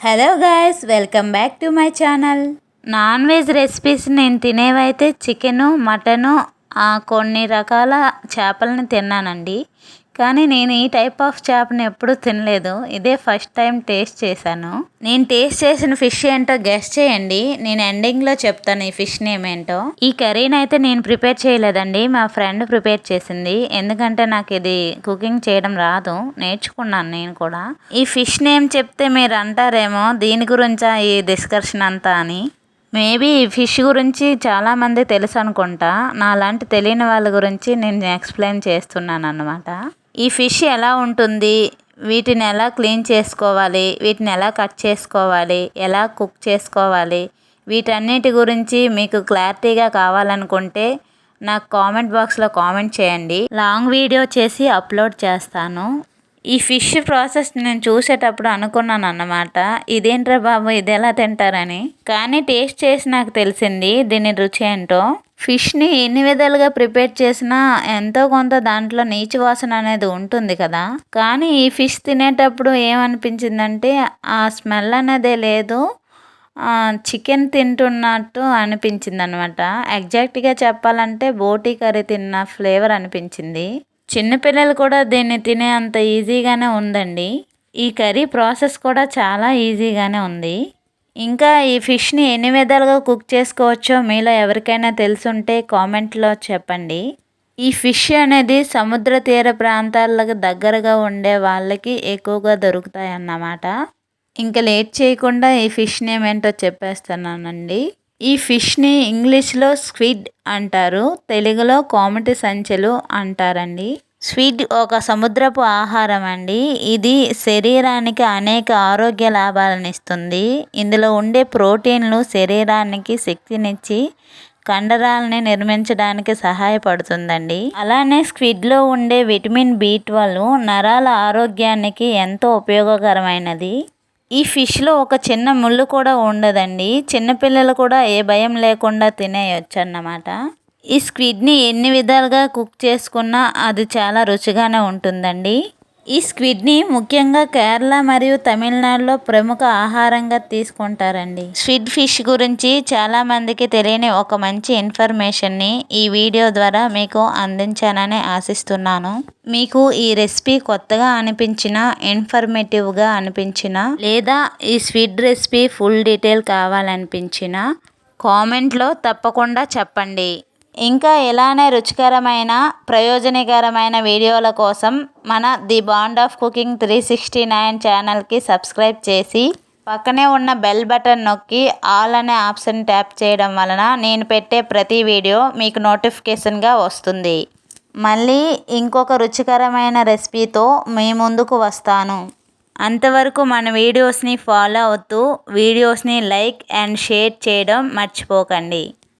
Hello guys welcome back to my channel non veg recipes నేను తినేవైతే chicken mutton కొన్ని రకాల చేపలను తిన్నానండి. కానీ నేను ఈ టైప్ ఆఫ్ చేపని ఎప్పుడూ తినలేదు. ఇదే ఫస్ట్ టైం టేస్ట్ చేశాను. నేను టేస్ట్ చేసిన ఫిష్ ఏంటో గెస్ చేయండి. నేను ఎండింగ్లో చెప్తాను ఈ ఫిష్ నేమ్ ఏంటో. ఈ కర్రీని అయితే నేను ప్రిపేర్ చేయలేదండి. మా ఫ్రెండ్ ప్రిపేర్ చేసింది. ఎందుకంటే నాకు ఇది కుకింగ్ చేయడం రాదు. నేర్చుకున్నాను నేను కూడా. ఈ ఫిష్ నేమ్ చెప్తే మీరు అంటారేమో దీని గురించా ఈ డిస్కషన్ అంతా అని. మేబీ ఫిష్ గురించి చాలామంది తెలుసు అనుకుంటా. నాలాంటి తెలియని వాళ్ళ గురించి నేను ఎక్స్ప్లెయిన్ చేస్తున్నాను అన్నమాట. ఈ ఫిష్ ఎలా ఉంటుంది? వీటిని ఎలా క్లీన్ చేసుకోవాలి? వీటిని ఎలా కట్ చేసుకోవాలి? ఎలా కుక్ చేసుకోవాలి? వీటన్నిటి గురించి మీకు క్లారిటీగా కావాలనుకుంటే నాకు కామెంట్ బాక్స్లో కామెంట్ చేయండి. లాంగ్ వీడియో చేసి అప్లోడ్ చేస్తాను. ఈ ఫిష్ ప్రాసెస్ నేను చూసేటప్పుడు అనుకున్నాను అన్నమాట. ఇదేంట్రా బాబు ఇది ఎలా తింటారని. కానీ టేస్ట్ చేసి నాకు తెలిసింది దీని రుచి ఏంటో. ఫిష్ని ఎన్ని విధాలుగా ప్రిపేర్ చేసినా ఎంతో కొంత దాంట్లో నీచు వాసన అనేది ఉంటుంది కదా. కానీ ఈ ఫిష్ తినేటప్పుడు ఏమనిపించిందంటే ఆ స్మెల్ అనేదే లేదు. చికెన్ తింటున్నట్టు అనిపించింది అనమాట ఎగ్జాక్ట్గా చెప్పాలంటే బోటీ కర్రీ తిన్న ఫ్లేవర్ అనిపించింది. చిన్నపిల్లలు కూడా దీన్ని తినే అంత ఈజీగానే ఉందండి. ఈ కర్రీ ప్రాసెస్ కూడా చాలా ఈజీగానే ఉంది. ఇంకా ఈ ఫిష్ని ఎన్ని విధాలుగా కుక్ చేసుకోవచ్చో మీలో ఎవరికైనా తెలుసుంటే కామెంట్లో చెప్పండి. ఈ ఫిష్ అనేది సముద్ర తీర ప్రాంతాలకు దగ్గరగా ఉండే వాళ్ళకి ఎక్కువగా దొరుకుతాయి అన్నమాట ఇంకా లేట్ చేయకుండా ఈ ఫిష్ నేమ్ ఏంటో చెప్పేస్తున్నానండి. ఈ ఫిష్ని ఇంగ్లీష్లో స్క్విడ్ అంటారు తెలుగులో కోమటి సంచులు అంటారండి. స్వీట్ ఒక సముద్రపు ఆహారం అండి. ఇది శరీరానికి అనేక ఆరోగ్య లాభాలను ఇస్తుంది. ఇందులో ఉండే ప్రోటీన్లు శరీరానికి శక్తినిచ్చి కండరాలని నిర్మించడానికి సహాయపడుతుందండి. అలానే స్క్విడ్లో ఉండే విటమిన్ బి ట్వెల్వ్ నరాల ఆరోగ్యానికి ఎంతో ఉపయోగకరమైనది. ఈ ఫిష్లో ఒక చిన్న ముళ్ళు కూడా ఉండదండి. చిన్నపిల్లలు కూడా ఏ భయం లేకుండా తినేయొచ్చు అన్నమాట ఈ స్క్విడ్ని ఎన్ని విధాలుగా కుక్ చేసుకున్నా అది చాలా రుచిగానే ఉంటుందండి. ఈ స్క్విడ్ని ముఖ్యంగా కేరళ మరియు తమిళనాడులో ప్రముఖ ఆహారంగా తీసుకుంటారండి. స్క్విడ్ ఫిష్ గురించి చాలామందికి తెలియని ఒక మంచి ఇన్ఫర్మేషన్ని ఈ వీడియో ద్వారా మీకు అందించానని ఆశిస్తున్నాను. మీకు ఈ రెసిపీ కొత్తగా అనిపించిన ఇన్ఫర్మేటివ్గా అనిపించిన లేదా ఈ స్వీట్ రెసిపీ ఫుల్ డీటెయిల్ కావాలనిపించిన కామెంట్లో తప్పకుండా చెప్పండి. ఇంకా ఇలానే రుచికరమైన ప్రయోజనకరమైన వీడియోల కోసం మన the bond of cooking three sixty nine ఛానల్కి సబ్స్క్రైబ్ చేసి పక్కనే ఉన్న బెల్ బటన్ నొక్కి ఆల్ అనే ఆప్షన్ ట్యాప్ చేయడం వలన నేను పెట్టే ప్రతి వీడియో మీకు నోటిఫికేషన్గా వస్తుంది. మళ్ళీ ఇంకొక రుచికరమైన రెసిపీతో మీ ముందుకు వస్తాను. అంతవరకు మన వీడియోస్ని ఫాలో అవుతూ వీడియోస్ని లైక్ అండ్ షేర్ చేయడం మర్చిపోకండి.